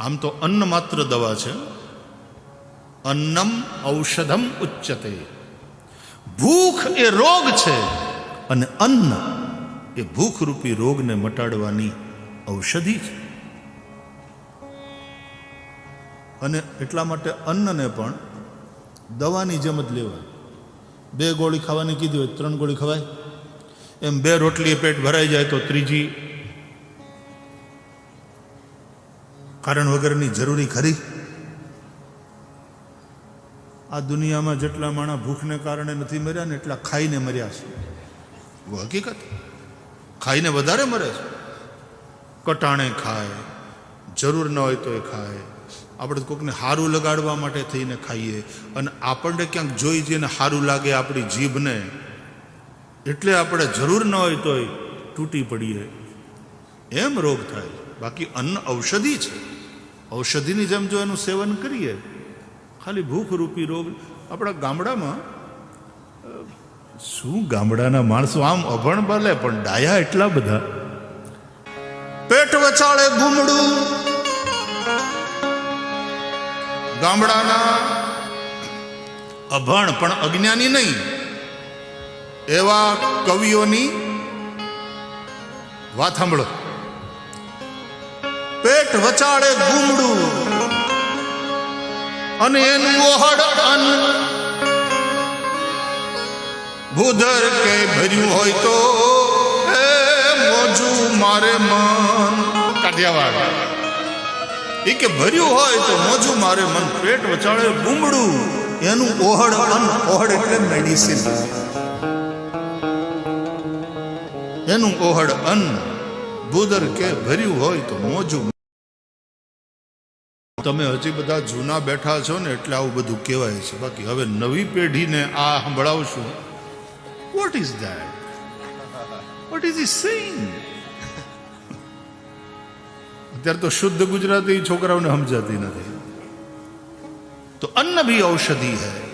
આમ તો અન્ન માત્ર દવા છે. અન્નમ ઔષધમ ઉચ્ચતે ભૂખ એ રોગ છે અને અન્ન એ ભૂખરૂપી રોગને મટાડવાની ઔષધિ છે. અને એટલા માટે અન્નને પણ દવાની જેમ જ લેવાય. બે ગોળી ખાવાની કીધી હોય ત્રણ ગોળી ખવાય. એમ બે રોટલી પેટ ભરાઈ જાય તો ત્રીજી કારણ વગરની જરૂરી ખરી? આ દુનિયામાં જેટલા માણસ ભૂખને કારણે નથી મર્યા ને એટલા ખાઈને મર્યા છે. હકીકત? ખાઈને વધારે મરે છે. કટાણે ખાય, જરૂર ન હોય તો એ ખાય. આપણે કોઈકને હારું લગાડવા માટે થઈને ખાઈએ. અને આપણને ક્યાંક જોઈ જઈને સારું લાગે આપણી જીભને. એટલે આપણે જરૂર ન હોય તોય તૂટી પડીએ. એમ રોગ થાય. બાકી અન્ન ઔષધિ છે. ઔષધિની જેમ જો એનું સેવન કરીએ, ખાલી ભૂખરૂપી રોગ, આપણા ગામડામાં શું ગામડાના માણસો આમ અભણ બલે, પણ ડાયા એટલા બધા. પેટ વચાળે ગુમડું. ગામડાના અભણ પણ અજ્ઞાની નહીં. એવા કવિઓની વાત સાંભળો. પેટ વચાડે ગુમડું. અને એનું ઓહડ અન્ન. ભૂધર કે ભર્યું હોય તો એ મોજું મારે મન. કાઠિયાવાડ એ કે ભર્યું હોય તો મોજું મારે મન. પેટ વચાડે ગુમડું. એનું ઓહડ અન્ન. ઓહડ એટલે મેડિસિન એનું ઓહડ અન્ન. ભૂદર કે ભર્યું હોય તો મોજું તમે હજી બધા જૂના બેઠા છો ને એટલે આવું બધું કહેવાય છે. બાકી હવે નવી પેઢીને આ સંભળાવશું. What is that what is is saying અત્યારે તો શુદ્ધ ગુજરાતી છોકરાઓને સમજાતી નથી. તો અન્ન ભી ઔષધિ હૈ.